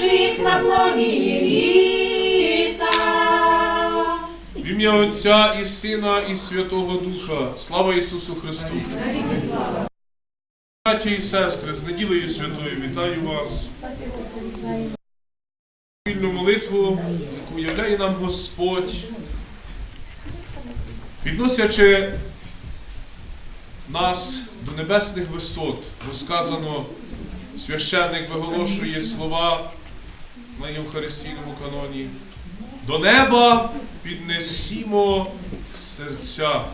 лежить на плаві літа. В ім'я Отця і Сина, і Святого Духа. Слава Ісусу Христу! Браті і сестри, з неділею святою вітаю вас. Вільну молитву, яку являє нам Господь, підносячи нас до небесних висот, бо сказано, священник виголошує слова на Євхаристійному каноні. До неба піднесімо серця.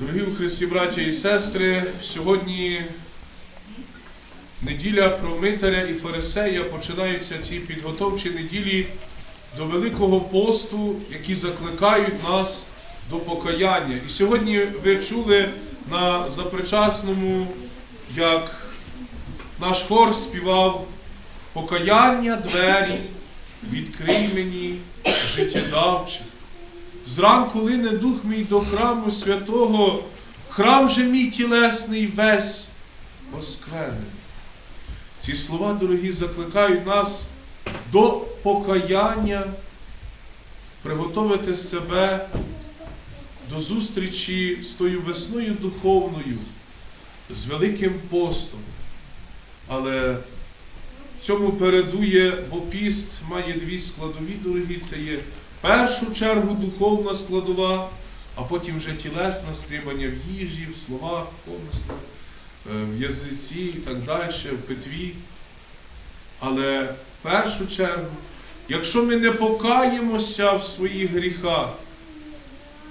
Дорогі у Христі браття і сестри, сьогодні неділя про Митаря і Фарисея починаються ці підготовчі неділі до Великого посту, які закликають нас до покаяння. І сьогодні ви чули на запричасному, як наш хор співав покаяння двері, відкрий мені життєдавчих. Зранку лине дух мій до храму святого, храм же мій тілесний весь осквернений. Ці слова, дорогі, закликають нас до покаяння, приготовити себе до зустрічі з тою весною духовною, з Великим постом. Але цьому передує, бо піст має дві складові, дорогі, це є в першу чергу духовна складова, а потім вже тілесна стримання в їжі, в словах, помислах, е, в язиці і так далі, в питві. Але в першу чергу, якщо ми не покаємося в своїх гріхах,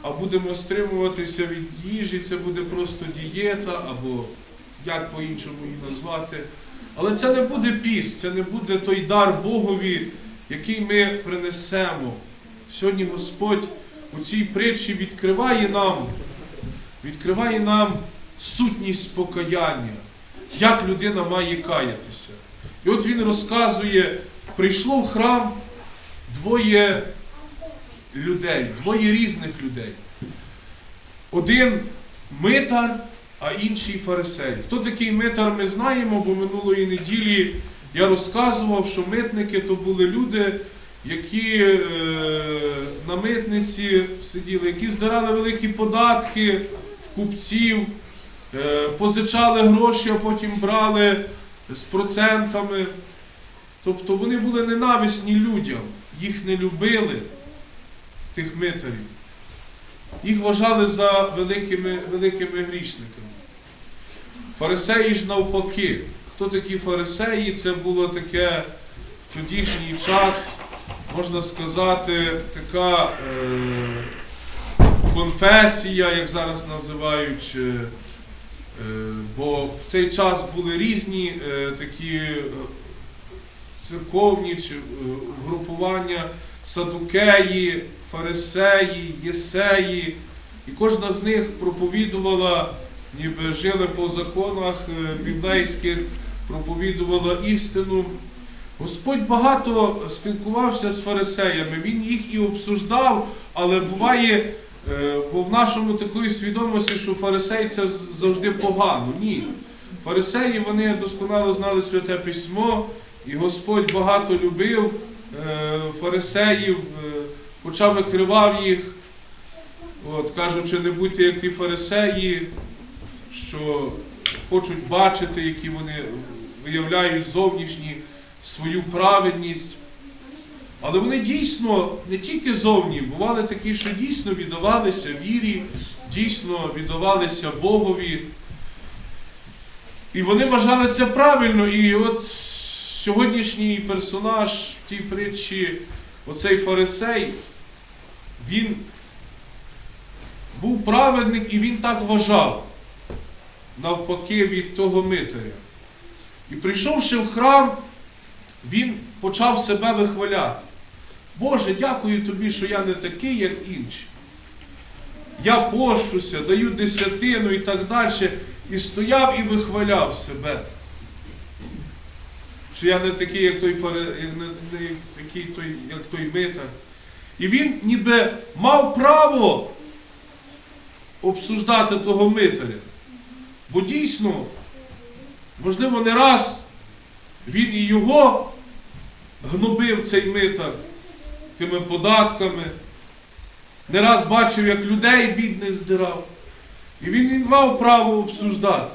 а будемо стримуватися від їжі, це буде просто дієта або як по-іншому її назвати. Але це не буде піст, це не буде той дар Богові, який ми принесемо. Сьогодні Господь у цій притчі відкриває нам, відкриває нам сутність покаяння, як людина має каятися. І от він розказує, прийшло в храм двоє людей, двоє різних людей. Один митар, а інший фарисей. Хто такий митар, ми знаємо, бо минулої неділі я розказував, що митники то були люди, які е, на митниці сиділи, які здирали великі податки купців, е, позичали гроші, а потім брали з процентами. Тобто вони були ненависні людям, їх не любили, тих митарів. Їх вважали за великими, великими грішниками. Фарисеї ж навпаки. Хто такі фарисеї? Це було таке тодішній час, можна сказати, така е, конфесія, як зараз називають. Е, е, бо в цей час були різні е, такі е, церковні чи е, групування садукеї, фарисеї, єсеї, і кожна з них проповідувала, ніби жили по законах е, біблейських, проповідувала істину. Господь багато спілкувався з фарисеями, Він їх і обсуждав, але буває, е, бо в нашому такої свідомості, що фарисей це завжди погано. Ні. Фарисеї вони досконало знали святе письмо, і Господь багато любив фарисеїв, е, хоча викривав їх, от, кажучи, не будьте як ті фарисеї, що хочуть бачити, які вони виявляють зовнішні свою праведність. Але вони дійсно не тільки зовні, бували такі, що дійсно віддавалися вірі, дійсно віддавалися Богові. І вони вважали це правильно. І от сьогоднішній персонаж в тій притчі, оцей фарисей, він був праведник і він так вважав, навпаки від того митаря. І прийшовши в храм, він почав себе вихваляти. Боже, дякую тобі, що я не такий, як інші. Я пощуся, даю десятину і так далі. І стояв і вихваляв себе. Що я не такий, як той не, не такий, той, як той митар. І він ніби мав право обсуждати того митаря. Бо дійсно Можливо, не раз він і його гнобив цей митар тими податками, не раз бачив, як людей бідних здирав. І він і мав право обсуждати.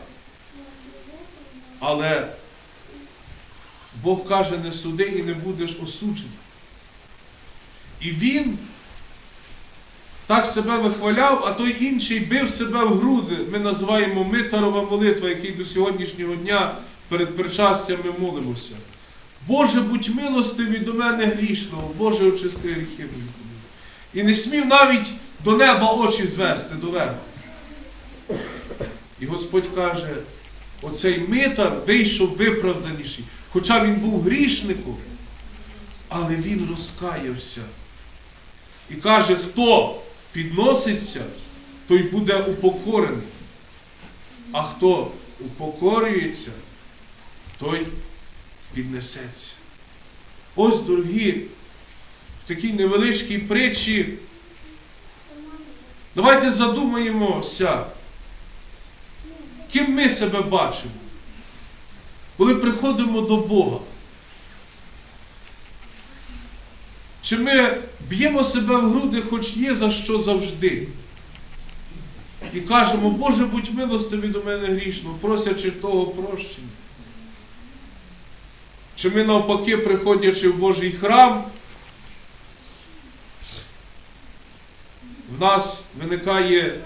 Але Бог каже, не суди і не будеш осуджений. І він так себе вихваляв, а той інший бив себе в груди. Ми називаємо Митарова молитва, який до сьогоднішнього дня перед причастям ми молимося. Боже, будь милостивий до мене грішного, Боже, очисти гріхи мої. І не смів навіть до неба очі звести до доверху. І Господь каже, оцей митар вийшов виправданіший, хоча він був грішником, але він розкаявся. І каже, хто підноситься, той буде упокорений. А хто упокорюється, той піднесеться. Ось, дорогі, в такій невеличкій притчі. Давайте задумаємося, ким ми себе бачимо, коли приходимо до Бога. Чи ми б'ємо себе в груди, хоч є за що завжди. І кажемо, Боже, будь милостивий до мене грішно, просячи того прощення. Чи ми навпаки, приходячи в Божий храм, в нас виникає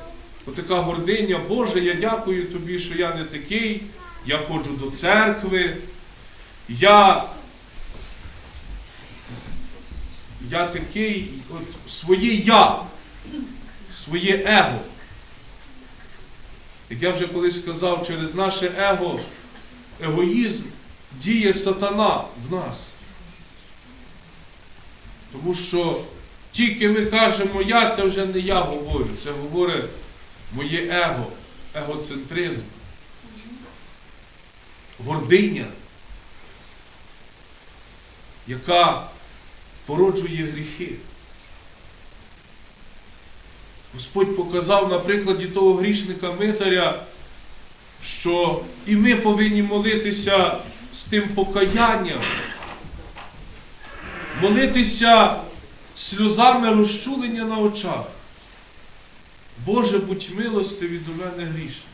отака гординя, Боже, я дякую тобі, що я не такий, я ходжу до церкви, я я такий, от своє я, своє его. Як я вже колись сказав, через наше его, егоїзм діє сатана в нас. Тому що тільки ми кажемо я, це вже не я говорю, це говорить моє его, егоцентризм, гординя, яка породжує гріхи. Господь показав на прикладі того грішника Митаря, що і ми повинні молитися з тим покаянням, молитися сльозами розчулення на очах. Боже, будь милостивий до мене грішний.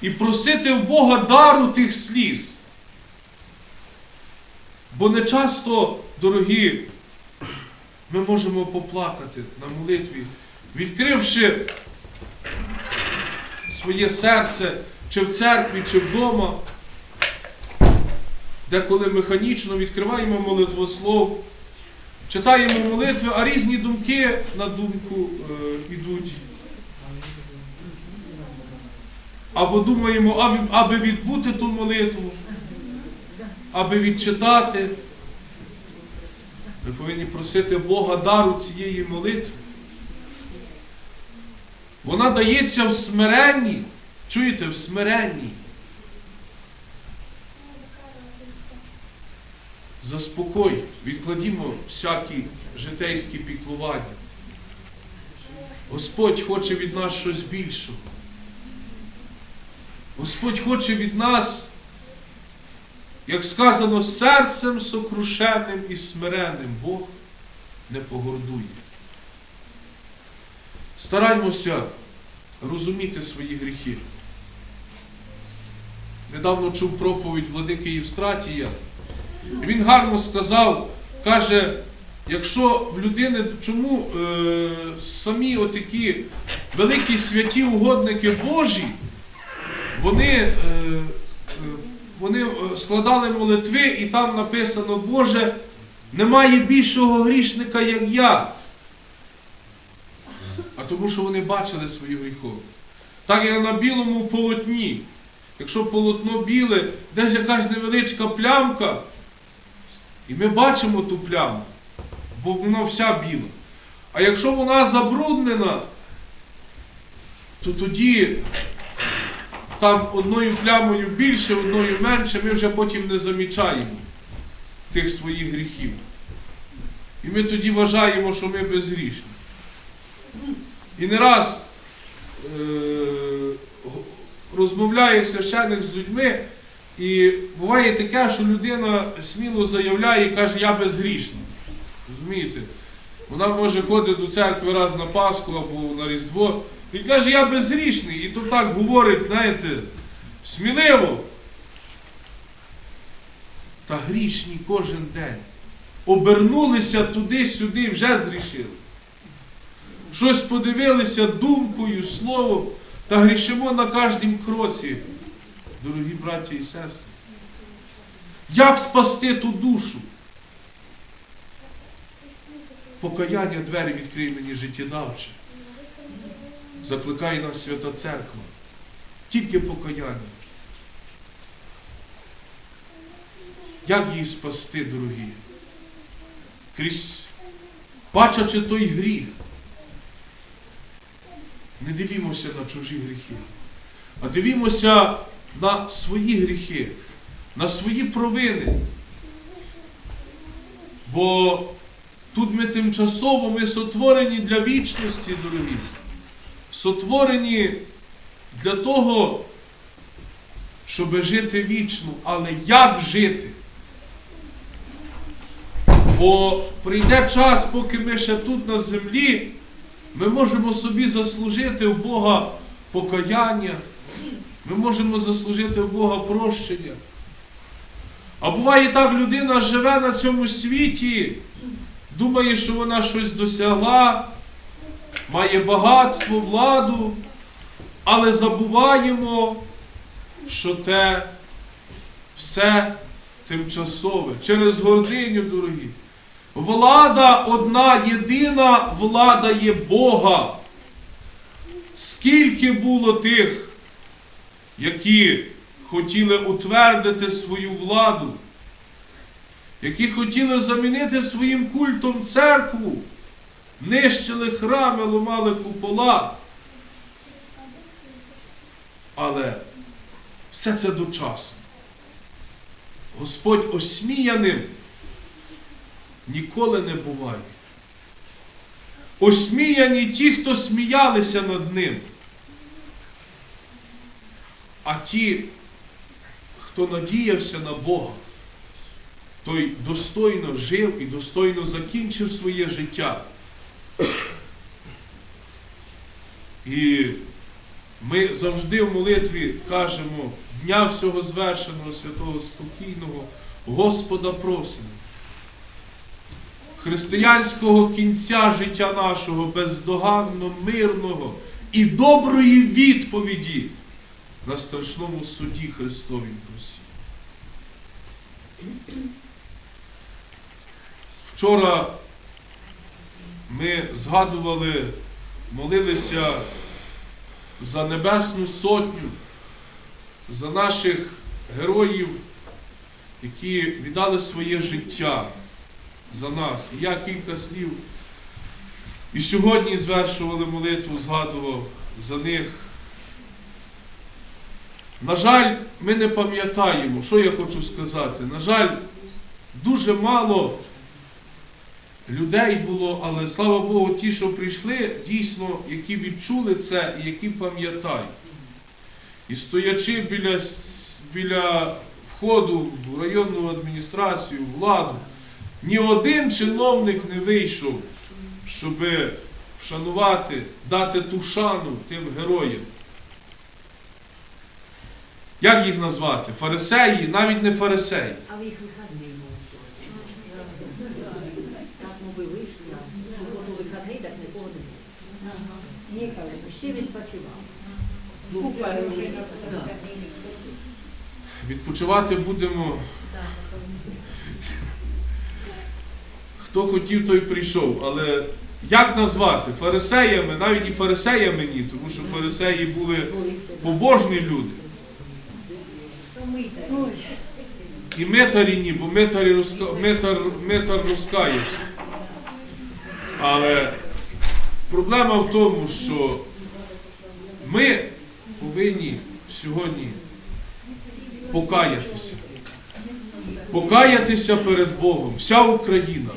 І просити в Бога дару тих сліз. Бо не часто, дорогі, ми можемо поплакати на молитві, відкривши своє серце чи в церкві, чи вдома, де коли механічно відкриваємо молитвослов, читаємо молитви, а різні думки на думку е, ідуть. Або думаємо, аби, аби відбути ту молитву, аби відчитати. Ми повинні просити Бога дару цієї молитви. Вона дається в смиренні. Чуєте, в смиренні. Заспокой, відкладімо всякі житейські піклування. Господь хоче від нас щось більшого. Господь хоче від нас, як сказано, серцем сокрушеним і смиренним Бог не погордує. Стараймося розуміти свої гріхи. Недавно чув проповідь владики Євстратія. Він гарно сказав, каже, якщо в людини, чому е, самі отакі великі святі угодники Божі, вони, е, е, вони е, складали молитви і там написано, Боже, немає більшого грішника, як я. А тому що вони бачили свою гріховність. Так як на білому полотні. Якщо полотно біле, десь якась невеличка плямка, і ми бачимо ту пляму, бо вона вся біла. А якщо вона забруднена, то тоді там одною плямою більше, одною менше, ми вже потім не замічаємо тих своїх гріхів. І ми тоді вважаємо, що ми безгрішні. І не раз е, розмовляю як священник з людьми, і буває таке, що людина сміло заявляє і каже, я безгрішна. Розумієте? Вона може ходити до церкви раз на Пасху або на Різдво. І каже, я безгрішний. І то так говорить, знаєте, сміливо. Та грішні кожен день. Обернулися туди-сюди, вже згрішили. Щось подивилися думкою, словом, та грішимо на кожнім кроці, дорогі браті і сестри. Як спасти ту душу? Покаяння двері відкриє мені життєдавче. Закликає нас Свята Церква. Тільки покаяння. Як її спасти, дорогі? Крізь бачачи той гріх. Не дивімося на чужі гріхи, а дивімося на свої гріхи, на свої провини. Бо тут ми тимчасово, ми сотворені для вічності, дорогі. Сотворені для того, щоб жити вічно. Але як жити? Бо прийде час, поки ми ще тут на землі, ми можемо собі заслужити у Бога покаяння, ми можемо заслужити у Бога прощення. А буває так, людина живе на цьому світі, думає, що вона щось досягла, має багатство, владу, але забуваємо, що те все тимчасове, через гординю, дорогі. Влада одна єдина влада є Бога. Скільки було тих, які хотіли утвердити свою владу, які хотіли замінити своїм культом церкву, нищили храми, ломали купола. Але все це дочасно. Господь осміяним ніколи не буває. Осміяні ті, хто сміялися над ним. А ті, хто надіявся на Бога, той достойно жив і достойно закінчив своє життя. І ми завжди в молитві кажемо Дня всього звершеного, святого спокійного, Господа просимо. Християнського кінця життя нашого, бездоганно мирного і доброї відповіді на страшному суді Христовім просі. Вчора ми згадували, молилися за Небесну Сотню, за наших героїв, які віддали своє життя за нас. І я кілька слів. І сьогодні звершували молитву, згадував за них. На жаль, ми не пам'ятаємо, що я хочу сказати. На жаль, дуже мало людей було, але слава Богу, ті, що прийшли, дійсно, які відчули це і які пам'ятають. І стоячи біля, біля входу в районну адміністрацію, владу, ні один чиновник не вийшов, щоб вшанувати, дати ту шану тим героям. Як їх назвати? Фарисеї, навіть не фарисеї. А їх вихідний був. Так ми вийшли, а в суботу вихідний, так нікого не було. Їхали, всі відпочивали. Купа людей. Да. Відпочивати будемо. Хто хотів, той прийшов. Але як назвати? Фарисеями, навіть і фарисеями ні, тому що фарисеї були побожні люди. І митарі ні, бо митарі розка... митар... митар розкаявся. Але проблема в тому, що ми повинні сьогодні покаятися. Покаятися перед Богом, вся Україна,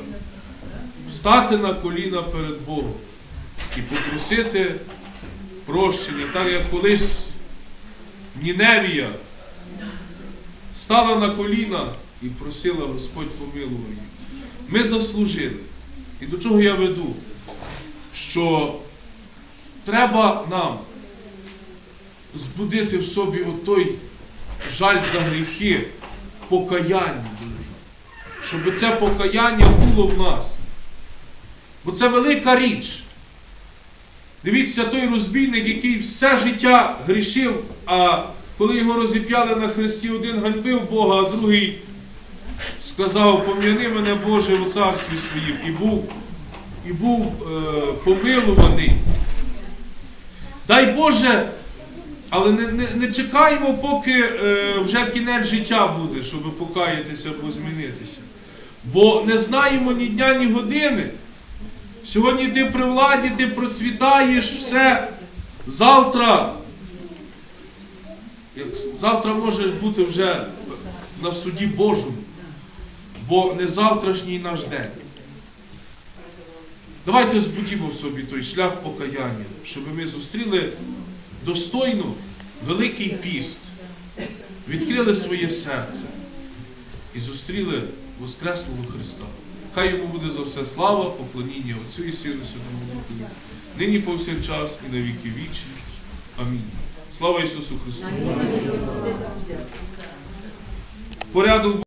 стати на коліна перед Богом і попросити прощення, так як колись Ніневія стала на коліна і просила Господь помилував. Ми заслужили. І до чого я веду? Що треба нам збудити в собі отой жаль за гріхи, покаяння, щоб це покаяння було в нас. Бо це велика річ. Дивіться, той розбійник, який все життя грішив, а коли його розіп'яли на хресті, один ганьбив Бога, а другий сказав, пом'яни мене Боже у царстві своїм, і був, і був е, помилуваний. Дай Боже, але не, не, не чекаємо, поки е, вже кінець життя буде, щоб покаятися або змінитися. Бо не знаємо ні дня, ні години. Сьогодні ти при владі, ти процвітаєш, все. Завтра, завтра можеш бути вже на суді Божому, бо не завтрашній наш день. Давайте збудімо собі той шлях покаяння, щоб ми зустріли достойно Великий піст, відкрили своє серце і зустріли Воскреслого Христа. Хай йому буде за все слава, поклоніння Отцю і Сину Святому Духу, нині повсякчас і на віки вічні. Амінь. Слава Ісусу Христу! Порядок